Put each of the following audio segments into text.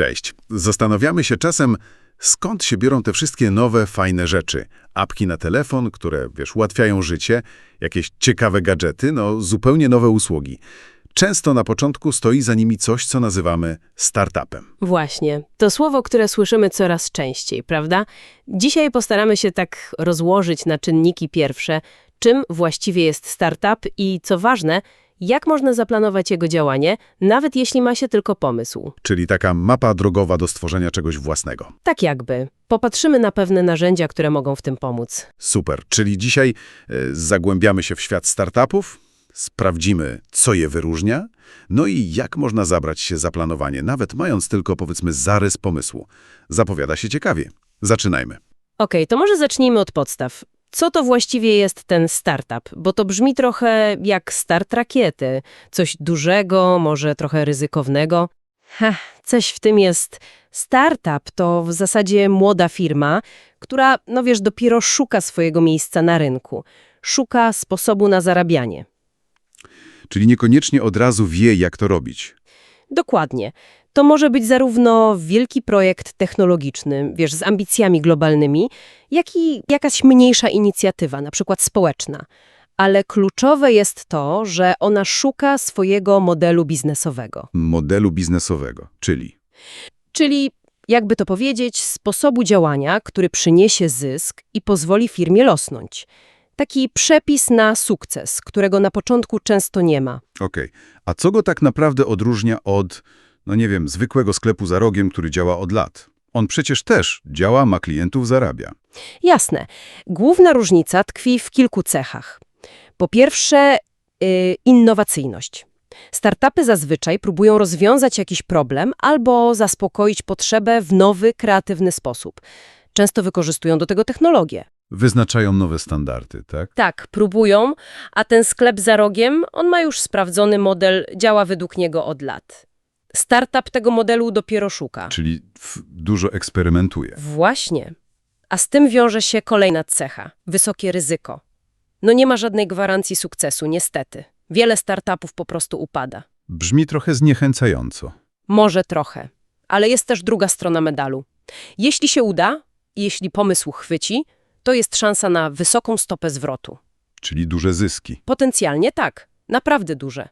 Cześć. Zastanawiamy się czasem, skąd się biorą te wszystkie nowe, fajne rzeczy. Apki na telefon, które, wiesz, ułatwiają życie, jakieś ciekawe gadżety, no zupełnie nowe usługi. Często na początku stoi za nimi coś, co nazywamy startupem. Właśnie. To słowo, które słyszymy coraz częściej, prawda? Dzisiaj postaramy się tak rozłożyć na czynniki pierwsze, czym właściwie jest startup i, co ważne, jak można zaplanować jego działanie, nawet jeśli ma się tylko pomysł. Czyli taka mapa drogowa do stworzenia czegoś własnego. Tak jakby. Popatrzymy na pewne narzędzia, które mogą w tym pomóc. Super. Czyli dzisiaj e, zagłębiamy się w świat startupów, sprawdzimy, co je wyróżnia, no i jak można zabrać się za planowanie, nawet mając tylko, powiedzmy, zarys pomysłu. Zapowiada się ciekawie. Zaczynajmy. Okej, to może zacznijmy od podstaw. Co to właściwie jest ten startup? Bo to brzmi trochę jak start rakiety. Coś dużego, może trochę ryzykownego. Heh, coś w tym jest. Startup to w zasadzie młoda firma, która, no wiesz, dopiero szuka swojego miejsca na rynku. Szuka sposobu na zarabianie. Czyli niekoniecznie od razu wie, jak to robić. Dokładnie. To może być zarówno wielki projekt technologiczny, wiesz, z ambicjami globalnymi, jak i jakaś mniejsza inicjatywa, na przykład społeczna. Ale kluczowe jest to, że ona szuka swojego modelu biznesowego. Modelu biznesowego, czyli Czyli, jakby to powiedzieć, sposobu działania, który przyniesie zysk i pozwoli firmie rosnąć. Taki przepis na sukces, którego na początku często nie ma. Okej. A co go tak naprawdę odróżnia od, no nie wiem, zwykłego sklepu za rogiem, który działa od lat? On przecież też działa, ma klientów, zarabia. Jasne. Główna różnica tkwi w kilku cechach. Po pierwsze, y, innowacyjność. Startupy zazwyczaj próbują rozwiązać jakiś problem albo zaspokoić potrzebę w nowy, kreatywny sposób. Często wykorzystują do tego technologię. Wyznaczają nowe standardy, tak? Tak, próbują, a ten sklep za rogiem, on ma już sprawdzony model, działa według niego od lat. Startup tego modelu dopiero szuka. Czyli dużo eksperymentuje. Właśnie. A z tym wiąże się kolejna cecha – wysokie ryzyko. No nie ma żadnej gwarancji sukcesu, niestety. Wiele startupów po prostu upada. Brzmi trochę zniechęcająco. Może trochę, ale jest też druga strona medalu. Jeśli się uda, jeśli pomysł chwyci, to jest szansa na wysoką stopę zwrotu. Czyli duże zyski. Potencjalnie tak, naprawdę duże.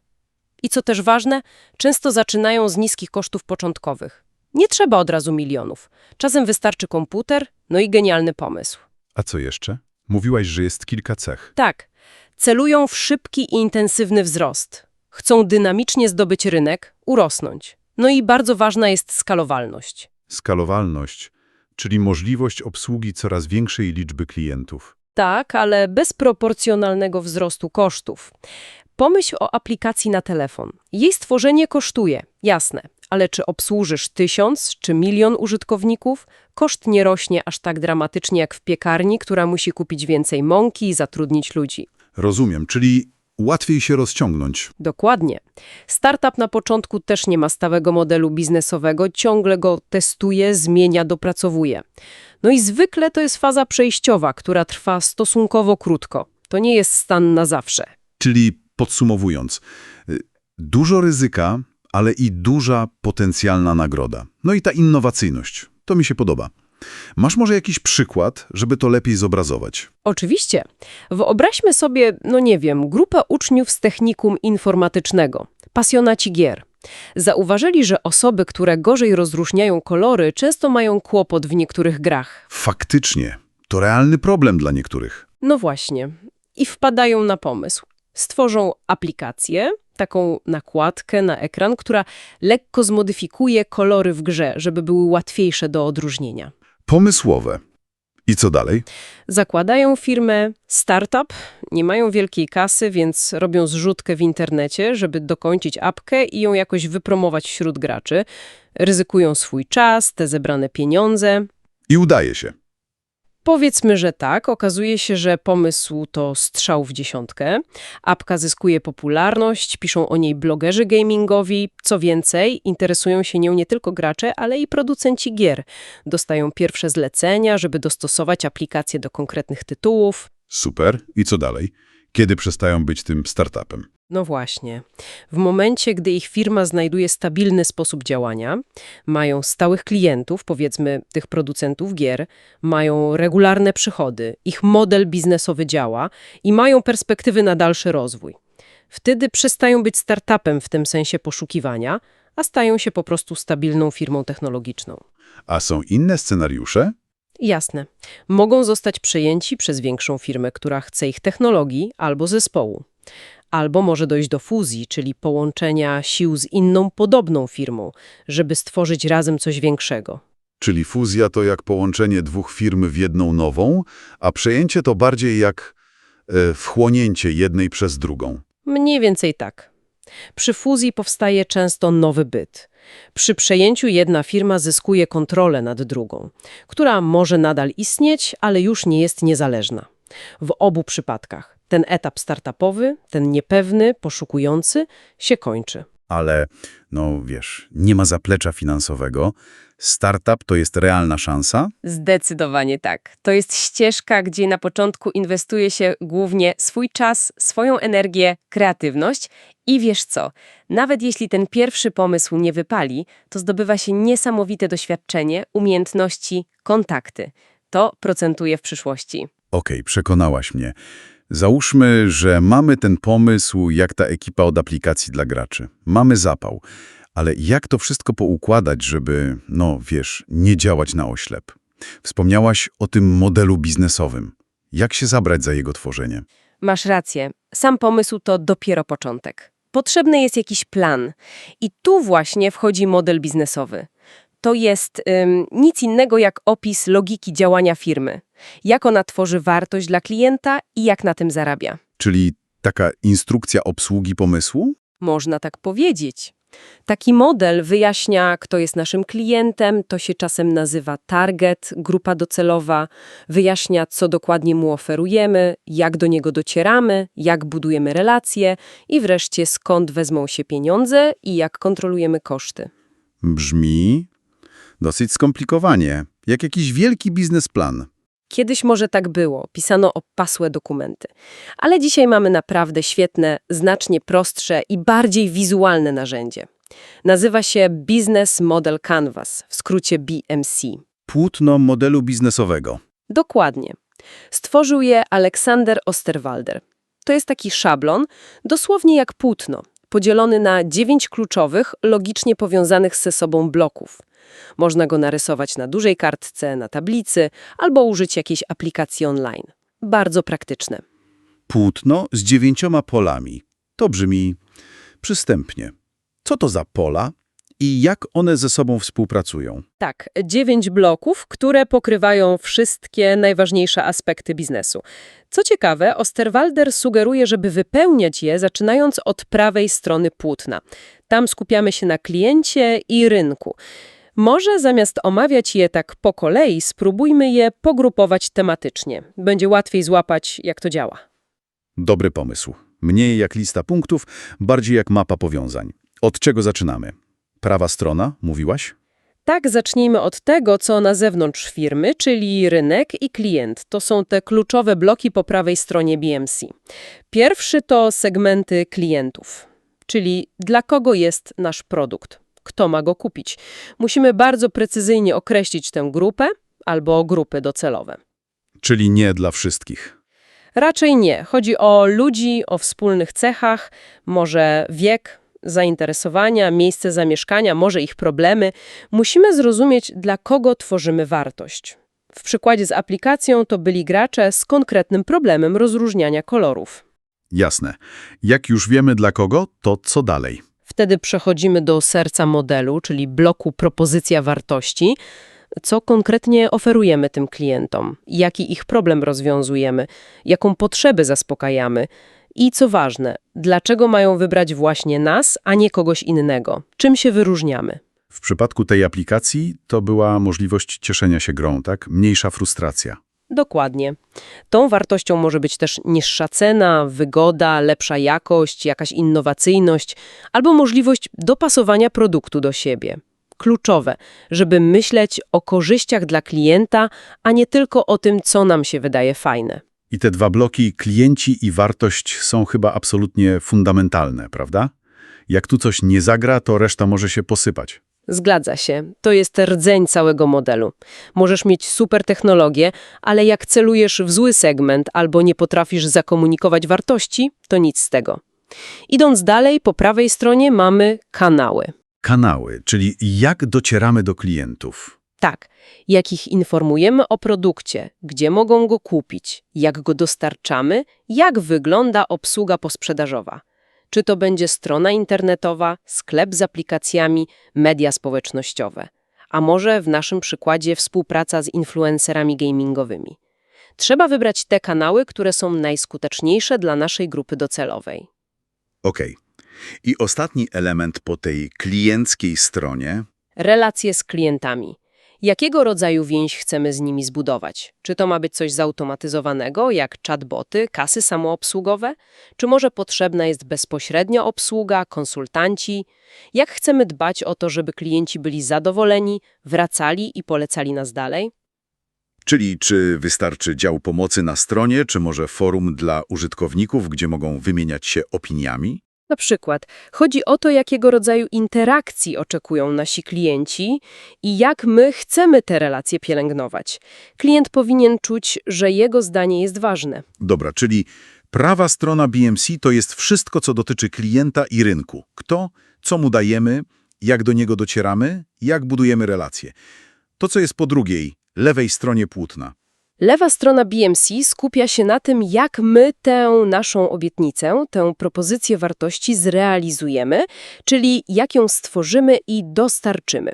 I co też ważne, często zaczynają z niskich kosztów początkowych. Nie trzeba od razu milionów. Czasem wystarczy komputer, no i genialny pomysł. A co jeszcze? Mówiłaś, że jest kilka cech. Tak, celują w szybki i intensywny wzrost. Chcą dynamicznie zdobyć rynek, urosnąć. No i bardzo ważna jest skalowalność. Skalowalność, czyli możliwość obsługi coraz większej liczby klientów. Tak, ale bez proporcjonalnego wzrostu kosztów. Pomyśl o aplikacji na telefon. Jej stworzenie kosztuje, jasne, ale czy obsłużysz tysiąc czy milion użytkowników? Koszt nie rośnie aż tak dramatycznie jak w piekarni, która musi kupić więcej mąki i zatrudnić ludzi. Rozumiem, czyli łatwiej się rozciągnąć. Dokładnie. Startup na początku też nie ma stałego modelu biznesowego, ciągle go testuje, zmienia, dopracowuje. No i zwykle to jest faza przejściowa, która trwa stosunkowo krótko. To nie jest stan na zawsze. Czyli podsumowując, y, dużo ryzyka, ale i duża potencjalna nagroda. No i ta innowacyjność. To mi się podoba. Masz może jakiś przykład, żeby to lepiej zobrazować? Oczywiście. Wyobraźmy sobie, no nie wiem, grupę uczniów z technikum informatycznego, pasjonaci gier. Zauważyli, że osoby, które gorzej rozróżniają kolory, często mają kłopot w niektórych grach. Faktycznie, to realny problem dla niektórych. No właśnie. I wpadają na pomysł. Stworzą aplikację, taką nakładkę na ekran, która lekko zmodyfikuje kolory w grze, żeby były łatwiejsze do odróżnienia. Pomysłowe. I co dalej? Zakładają firmę startup, nie mają wielkiej kasy, więc robią zrzutkę w internecie, żeby dokończyć apkę i ją jakoś wypromować wśród graczy. Ryzykują swój czas, te zebrane pieniądze. I udaje się. Powiedzmy, że tak. Okazuje się, że pomysł to strzał w dziesiątkę. Apka zyskuje popularność, piszą o niej blogerzy gamingowi. Co więcej, interesują się nią nie tylko gracze, ale i producenci gier. Dostają pierwsze zlecenia, żeby dostosować aplikację do konkretnych tytułów. Super. I co dalej? Kiedy przestają być tym startupem? No właśnie. W momencie, gdy ich firma znajduje stabilny sposób działania, mają stałych klientów, powiedzmy tych producentów gier, mają regularne przychody, ich model biznesowy działa i mają perspektywy na dalszy rozwój. Wtedy przestają być startupem w tym sensie poszukiwania, a stają się po prostu stabilną firmą technologiczną. A są inne scenariusze? Jasne. Mogą zostać przejęci przez większą firmę, która chce ich technologii albo zespołu. Albo może dojść do fuzji, czyli połączenia sił z inną podobną firmą, żeby stworzyć razem coś większego. Czyli fuzja to jak połączenie dwóch firm w jedną nową, a przejęcie to bardziej jak e, wchłonięcie jednej przez drugą. Mniej więcej tak. Przy fuzji powstaje często nowy byt. Przy przejęciu jedna firma zyskuje kontrolę nad drugą, która może nadal istnieć, ale już nie jest niezależna. W obu przypadkach ten etap startupowy, ten niepewny, poszukujący, się kończy. Ale, no wiesz, nie ma zaplecza finansowego. Startup to jest realna szansa? Zdecydowanie tak. To jest ścieżka, gdzie na początku inwestuje się głównie swój czas, swoją energię, kreatywność i wiesz co, nawet jeśli ten pierwszy pomysł nie wypali, to zdobywa się niesamowite doświadczenie, umiejętności, kontakty. To procentuje w przyszłości. Okej, przekonałaś mnie. Załóżmy, że mamy ten pomysł, jak ta ekipa od aplikacji dla graczy. Mamy zapał. Ale jak to wszystko poukładać, żeby, no wiesz, nie działać na oślep? Wspomniałaś o tym modelu biznesowym. Jak się zabrać za jego tworzenie? Masz rację. Sam pomysł to dopiero początek. Potrzebny jest jakiś plan. I tu właśnie wchodzi model biznesowy. To jest ym, nic innego jak opis logiki działania firmy. Jak ona tworzy wartość dla klienta i jak na tym zarabia. Czyli taka instrukcja obsługi pomysłu? Można tak powiedzieć. Taki model wyjaśnia, kto jest naszym klientem, to się czasem nazywa target, grupa docelowa, wyjaśnia, co dokładnie mu oferujemy, jak do niego docieramy, jak budujemy relacje i wreszcie skąd wezmą się pieniądze i jak kontrolujemy koszty. Brzmi dosyć skomplikowanie, jak jakiś wielki biznesplan. Kiedyś może tak było, pisano opasłe dokumenty. Ale dzisiaj mamy naprawdę świetne, znacznie prostsze i bardziej wizualne narzędzie. Nazywa się Business Model Canvas, w skrócie BMC. Płótno modelu biznesowego. Dokładnie. Stworzył je Aleksander Osterwalder. To jest taki szablon, dosłownie jak płótno, podzielony na dziewięć kluczowych, logicznie powiązanych ze sobą bloków. Można go narysować na dużej kartce, na tablicy albo użyć jakiejś aplikacji online. Bardzo praktyczne. Płótno z dziewięcioma polami. To brzmi przystępnie. Co to za pola i jak one ze sobą współpracują? Tak, dziewięć bloków, które pokrywają wszystkie najważniejsze aspekty biznesu. Co ciekawe, Osterwalder sugeruje, żeby wypełniać je zaczynając od prawej strony płótna. Tam skupiamy się na kliencie i rynku. Może zamiast omawiać je tak po kolei, spróbujmy je pogrupować tematycznie. Będzie łatwiej złapać, jak to działa. Dobry pomysł. Mniej jak lista punktów, bardziej jak mapa powiązań. Od czego zaczynamy? Prawa strona, mówiłaś? Tak, zacznijmy od tego, co na zewnątrz firmy, czyli rynek i klient. To są te kluczowe bloki po prawej stronie BMC. Pierwszy to segmenty klientów, czyli dla kogo jest nasz produkt, kto ma go kupić. Musimy bardzo precyzyjnie określić tę grupę albo grupy docelowe. Czyli nie dla wszystkich. Raczej nie. Chodzi o ludzi, o wspólnych cechach, może wiek, zainteresowania, miejsce zamieszkania, może ich problemy. Musimy zrozumieć, dla kogo tworzymy wartość. W przykładzie z aplikacją to byli gracze z konkretnym problemem rozróżniania kolorów. Jasne. Jak już wiemy dla kogo, to co dalej? Wtedy przechodzimy do serca modelu, czyli bloku propozycja wartości. Co konkretnie oferujemy tym klientom? Jaki ich problem rozwiązujemy? Jaką potrzebę zaspokajamy? I co ważne, dlaczego mają wybrać właśnie nas, a nie kogoś innego? Czym się wyróżniamy? W przypadku tej aplikacji to była możliwość cieszenia się grą, tak? Mniejsza frustracja. Dokładnie. Tą wartością może być też niższa cena, wygoda, lepsza jakość, jakaś innowacyjność albo możliwość dopasowania produktu do siebie. Kluczowe, żeby myśleć o korzyściach dla klienta, a nie tylko o tym, co nam się wydaje fajne. I te dwa bloki, klienci i wartość, są chyba absolutnie fundamentalne, prawda? Jak tu coś nie zagra, to reszta może się posypać. Zgadza się. To jest rdzeń całego modelu. Możesz mieć super technologię, ale jak celujesz w zły segment albo nie potrafisz zakomunikować wartości, to nic z tego. Idąc dalej, po prawej stronie mamy kanały. Kanały, czyli jak docieramy do klientów. Tak, jak ich informujemy o produkcie, gdzie mogą go kupić, jak go dostarczamy, jak wygląda obsługa posprzedażowa. Czy to będzie strona internetowa, sklep z aplikacjami, media społecznościowe, a może w naszym przykładzie współpraca z influencerami gamingowymi. Trzeba wybrać te kanały, które są najskuteczniejsze dla naszej grupy docelowej. Okej. I ostatni element po tej klienckiej stronie Relacje z klientami. Jakiego rodzaju więź chcemy z nimi zbudować? Czy to ma być coś zautomatyzowanego, jak chatboty, kasy samoobsługowe? Czy może potrzebna jest bezpośrednia obsługa, konsultanci? Jak chcemy dbać o to, żeby klienci byli zadowoleni, wracali i polecali nas dalej? Czyli czy wystarczy dział pomocy na stronie, czy może forum dla użytkowników, gdzie mogą wymieniać się opiniami? Na przykład chodzi o to, jakiego rodzaju interakcji oczekują nasi klienci i jak my chcemy te relacje pielęgnować. Klient powinien czuć, że jego zdanie jest ważne. Dobra, czyli prawa strona BMC to jest wszystko, co dotyczy klienta i rynku. Kto, co mu dajemy, jak do niego docieramy, jak budujemy relacje. To, co jest po drugiej, lewej stronie płótna. Lewa strona BMC skupia się na tym, jak my tę naszą obietnicę, tę propozycję wartości zrealizujemy, czyli jak ją stworzymy i dostarczymy.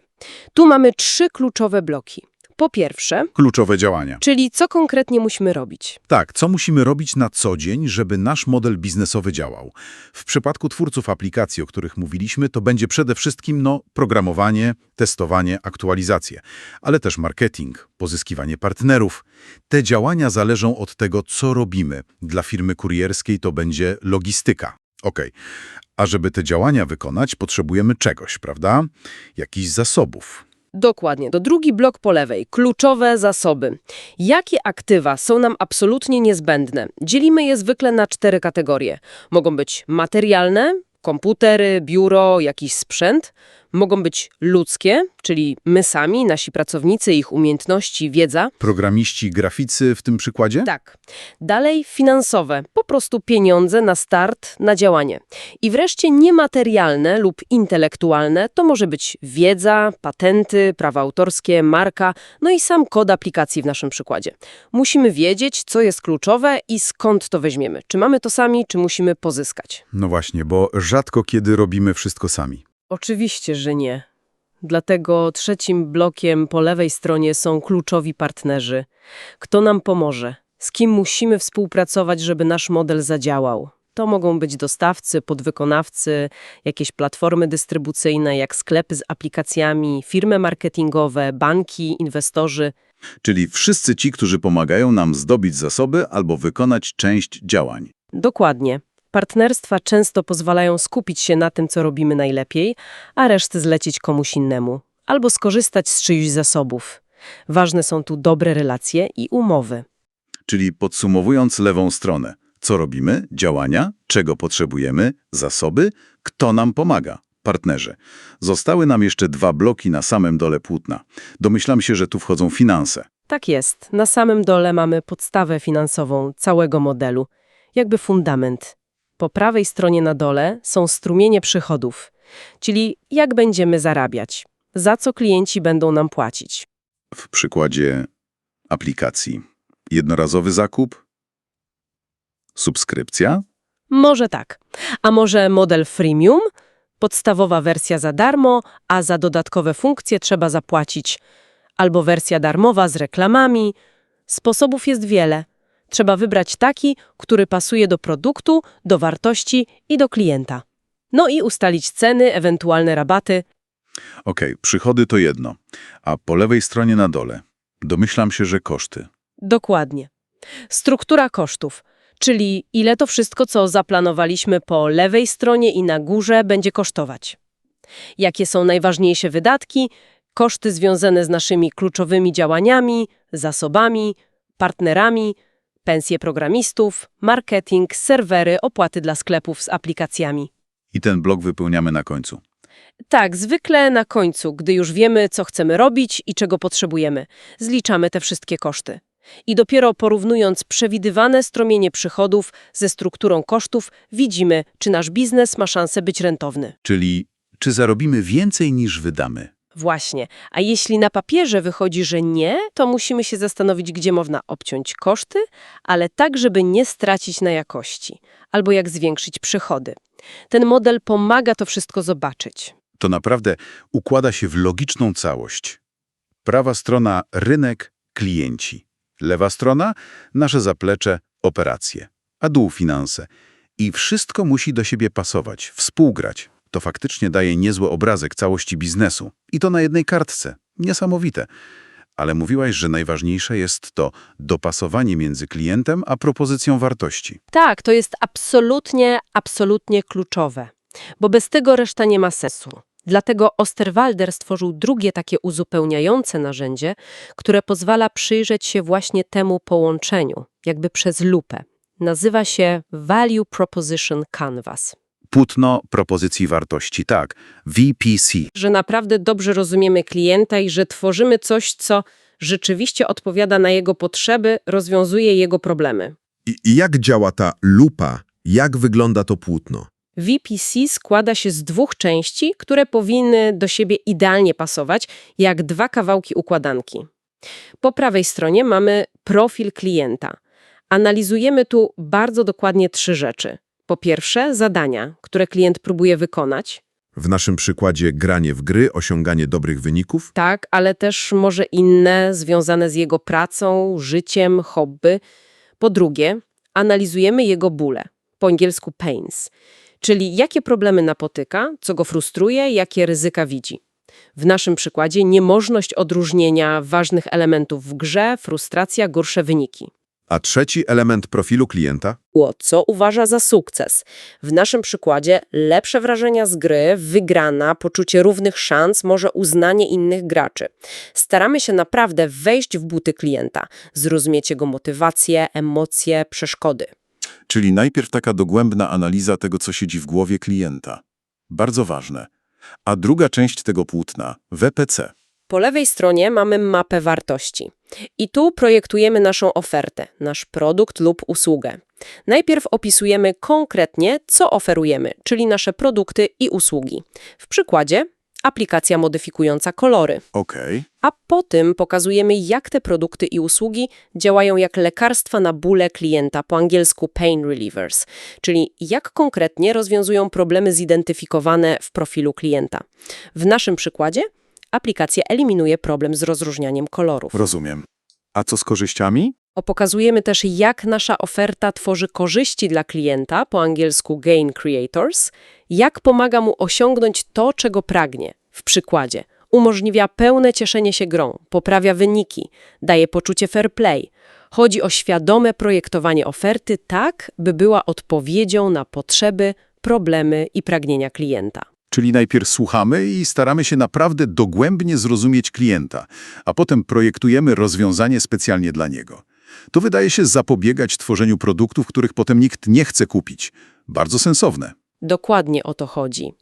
Tu mamy trzy kluczowe bloki. Po pierwsze, Kluczowe działania. czyli co konkretnie musimy robić. Tak, co musimy robić na co dzień, żeby nasz model biznesowy działał? W przypadku twórców aplikacji, o których mówiliśmy, to będzie przede wszystkim no, programowanie, testowanie, aktualizacje, ale też marketing, pozyskiwanie partnerów. Te działania zależą od tego, co robimy. Dla firmy kurierskiej to będzie logistyka. Okej, a żeby te działania wykonać, potrzebujemy czegoś, prawda? Jakichś zasobów. Dokładnie, to drugi blok po lewej. Kluczowe zasoby. Jakie aktywa są nam absolutnie niezbędne? Dzielimy je zwykle na cztery kategorie. Mogą być materialne, komputery, biuro, jakiś sprzęt. Mogą być ludzkie, czyli my sami, nasi pracownicy, ich umiejętności, wiedza. Programiści, graficy w tym przykładzie? Tak. Dalej finansowe, po prostu pieniądze na start, na działanie. I wreszcie niematerialne lub intelektualne to może być wiedza, patenty, prawa autorskie, marka, no i sam kod aplikacji w naszym przykładzie. Musimy wiedzieć, co jest kluczowe i skąd to weźmiemy. Czy mamy to sami, czy musimy pozyskać. No właśnie, bo rzadko kiedy robimy wszystko sami. Oczywiście, że nie. Dlatego trzecim blokiem po lewej stronie są kluczowi partnerzy. Kto nam pomoże? Z kim musimy współpracować, żeby nasz model zadziałał? To mogą być dostawcy, podwykonawcy, jakieś platformy dystrybucyjne, jak sklepy z aplikacjami, firmy marketingowe, banki, inwestorzy. Czyli wszyscy ci, którzy pomagają nam zdobyć zasoby albo wykonać część działań. Dokładnie. Partnerstwa często pozwalają skupić się na tym, co robimy najlepiej, a resztę zlecić komuś innemu, albo skorzystać z czyichś zasobów. Ważne są tu dobre relacje i umowy. Czyli podsumowując lewą stronę, co robimy, działania, czego potrzebujemy, zasoby, kto nam pomaga, partnerzy. Zostały nam jeszcze dwa bloki na samym dole płótna. Domyślam się, że tu wchodzą finanse. Tak jest. Na samym dole mamy podstawę finansową całego modelu, jakby fundament. Po prawej stronie na dole są strumienie przychodów, czyli jak będziemy zarabiać, za co klienci będą nam płacić. W przykładzie aplikacji. Jednorazowy zakup? Subskrypcja? Może tak. A może model freemium? Podstawowa wersja za darmo, a za dodatkowe funkcje trzeba zapłacić. Albo wersja darmowa z reklamami. Sposobów jest wiele. Trzeba wybrać taki, który pasuje do produktu, do wartości i do klienta. No i ustalić ceny, ewentualne rabaty. Okej, przychody to jedno, a po lewej stronie na dole domyślam się, że koszty. Dokładnie. Struktura kosztów, czyli ile to wszystko, co zaplanowaliśmy po lewej stronie i na górze, będzie kosztować. Jakie są najważniejsze wydatki, koszty związane z naszymi kluczowymi działaniami, zasobami, partnerami, pensje programistów, marketing, serwery, opłaty dla sklepów z aplikacjami. I ten blok wypełniamy na końcu. Tak, zwykle na końcu, gdy już wiemy, co chcemy robić i czego potrzebujemy, zliczamy te wszystkie koszty. I dopiero porównując przewidywane strumienie przychodów ze strukturą kosztów, widzimy, czy nasz biznes ma szansę być rentowny. Czyli czy zarobimy więcej niż wydamy? Właśnie. A jeśli na papierze wychodzi, że nie, to musimy się zastanowić, gdzie można obciąć koszty, ale tak, żeby nie stracić na jakości, albo jak zwiększyć przychody. Ten model pomaga to wszystko zobaczyć. To naprawdę układa się w logiczną całość. Prawa strona rynek, klienci. Lewa strona nasze zaplecze, operacje. A dół finanse. I wszystko musi do siebie pasować, współgrać. To faktycznie daje niezły obrazek całości biznesu. I to na jednej kartce. Niesamowite. Ale mówiłaś, że najważniejsze jest to dopasowanie między klientem a propozycją wartości. Tak, to jest absolutnie, absolutnie kluczowe, bo bez tego reszta nie ma sensu. Dlatego Osterwalder stworzył drugie takie uzupełniające narzędzie, które pozwala przyjrzeć się właśnie temu połączeniu, jakby przez lupę. Nazywa się Value Proposition Canvas. Płótno propozycji wartości, tak. VPC. Że naprawdę dobrze rozumiemy klienta i że tworzymy coś, co rzeczywiście odpowiada na jego potrzeby, rozwiązuje jego problemy. I, I jak działa ta lupa? Jak wygląda to płótno? VPC składa się z dwóch części, które powinny do siebie idealnie pasować, jak dwa kawałki układanki. Po prawej stronie mamy profil klienta. Analizujemy tu bardzo dokładnie trzy rzeczy. Po pierwsze, zadania, które klient próbuje wykonać. W naszym przykładzie granie w gry, osiąganie dobrych wyników? Tak, ale też może inne, związane z jego pracą, życiem, hobby. Po drugie, analizujemy jego bóle, po angielsku pains, czyli jakie problemy napotyka, co go frustruje, jakie ryzyka widzi. W naszym przykładzie niemożność odróżnienia ważnych elementów w grze, frustracja, gorsze wyniki. A trzeci element profilu klienta? Było, co uważa za sukces. W naszym przykładzie lepsze wrażenia z gry, wygrana, poczucie równych szans, może uznanie innych graczy. Staramy się naprawdę wejść w buty klienta, zrozumieć jego motywacje, emocje, przeszkody. Czyli najpierw taka dogłębna analiza tego, co siedzi w głowie klienta. Bardzo ważne. A druga część tego płótna, WPC. Po lewej stronie mamy mapę wartości. I tu projektujemy naszą ofertę, nasz produkt lub usługę. Najpierw opisujemy konkretnie, co oferujemy, czyli nasze produkty i usługi. W przykładzie aplikacja modyfikująca kolory. Okej. A po tym pokazujemy, jak te produkty i usługi działają jak lekarstwa na bóle klienta, po angielsku pain relievers, czyli jak konkretnie rozwiązują problemy zidentyfikowane w profilu klienta. W naszym przykładzie aplikacja eliminuje problem z rozróżnianiem kolorów. Rozumiem. A co z korzyściami? O, Pokazujemy też, jak nasza oferta tworzy korzyści dla klienta, po angielsku gain creators, jak pomaga mu osiągnąć to, czego pragnie. W przykładzie umożliwia pełne cieszenie się grą, poprawia wyniki, daje poczucie fair play. Chodzi o świadome projektowanie oferty tak, by była odpowiedzią na potrzeby, problemy i pragnienia klienta. Czyli najpierw słuchamy i staramy się naprawdę dogłębnie zrozumieć klienta, a potem projektujemy rozwiązanie specjalnie dla niego. To wydaje się zapobiegać tworzeniu produktów, których potem nikt nie chce kupić. Bardzo sensowne. Dokładnie o to chodzi.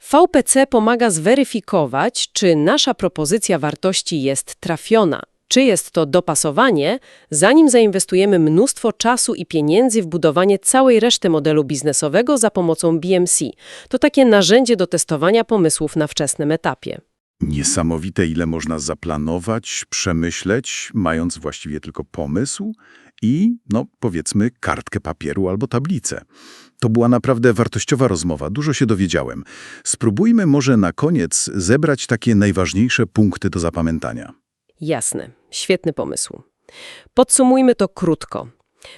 VPC pomaga zweryfikować, czy nasza propozycja wartości jest trafiona, czy jest to dopasowanie, zanim zainwestujemy mnóstwo czasu i pieniędzy w budowanie całej reszty modelu biznesowego za pomocą BMC. To takie narzędzie do testowania pomysłów na wczesnym etapie. Niesamowite, ile można zaplanować, przemyśleć, mając właściwie tylko pomysł i, no powiedzmy, kartkę papieru albo tablicę. To była naprawdę wartościowa rozmowa, dużo się dowiedziałem. Spróbujmy może na koniec zebrać takie najważniejsze punkty do zapamiętania. Jasne, świetny pomysł. Podsumujmy to krótko.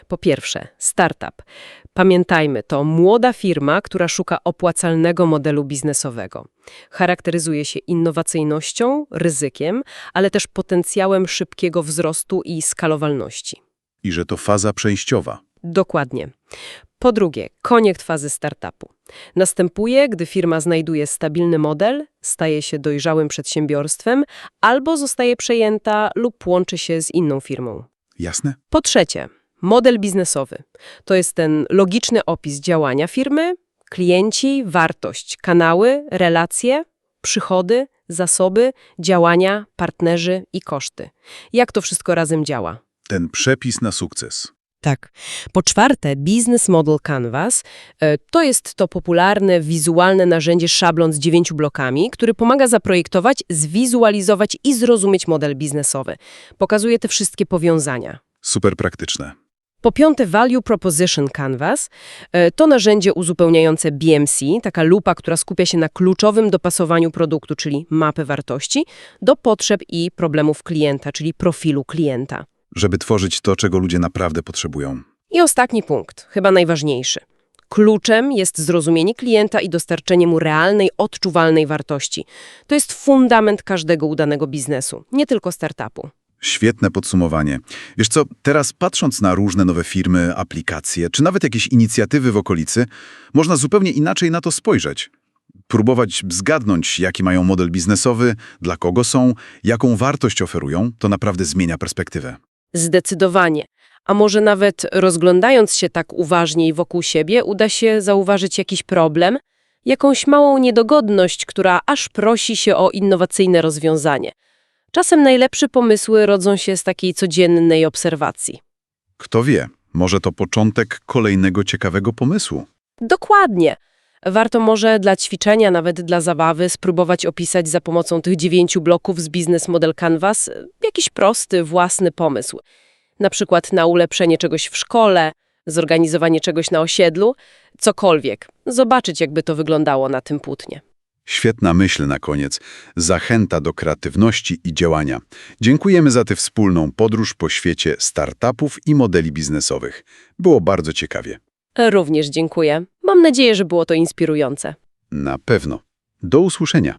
Po pierwsze, startup. Pamiętajmy, to młoda firma, która szuka opłacalnego modelu biznesowego. Charakteryzuje się innowacyjnością, ryzykiem, ale też potencjałem szybkiego wzrostu i skalowalności. I że to faza przejściowa. Dokładnie. Po drugie, koniec fazy startupu. Następuje, gdy firma znajduje stabilny model, staje się dojrzałym przedsiębiorstwem albo zostaje przejęta lub łączy się z inną firmą. Jasne? Po trzecie, Model biznesowy to jest ten logiczny opis działania firmy, klienci, wartość, kanały, relacje, przychody, zasoby, działania, partnerzy i koszty. Jak to wszystko razem działa? Ten przepis na sukces. Tak. Po czwarte, Business Model Canvas e, to jest to popularne, wizualne narzędzie szablon z dziewięciu blokami, który pomaga zaprojektować, zwizualizować i zrozumieć model biznesowy. Pokazuje te wszystkie powiązania. Super praktyczne. Po piąte, Value Proposition Canvas e, to narzędzie uzupełniające BMC, taka lupa, która skupia się na kluczowym dopasowaniu produktu, czyli mapy wartości, do potrzeb i problemów klienta, czyli profilu klienta. Żeby tworzyć to, czego ludzie naprawdę potrzebują. I ostatni punkt, chyba najważniejszy. Kluczem jest zrozumienie klienta i dostarczenie mu realnej, odczuwalnej wartości. To jest fundament każdego udanego biznesu, nie tylko startupu. Świetne podsumowanie. Wiesz co, teraz patrząc na różne nowe firmy, aplikacje, czy nawet jakieś inicjatywy w okolicy, można zupełnie inaczej na to spojrzeć. Próbować zgadnąć, jaki mają model biznesowy, dla kogo są, jaką wartość oferują, to naprawdę zmienia perspektywę. Zdecydowanie. A może nawet rozglądając się tak uważniej wokół siebie, uda się zauważyć jakiś problem, jakąś małą niedogodność, która aż prosi się o innowacyjne rozwiązanie. Czasem najlepsze pomysły rodzą się z takiej codziennej obserwacji. Kto wie, może to początek kolejnego ciekawego pomysłu. Dokładnie. Warto może dla ćwiczenia, nawet dla zabawy, spróbować opisać za pomocą tych dziewięciu bloków z Business Model Canvas e, jakiś prosty, własny pomysł. Na przykład na ulepszenie czegoś w szkole, zorganizowanie czegoś na osiedlu, cokolwiek. Zobaczyć, jakby to wyglądało na tym płótnie. Świetna myśl na koniec. Zachęta do kreatywności i działania. Dziękujemy za tę wspólną podróż po świecie startupów i modeli biznesowych. Było bardzo ciekawie. Również dziękuję. Mam nadzieję, że było to inspirujące. Na pewno. Do usłyszenia.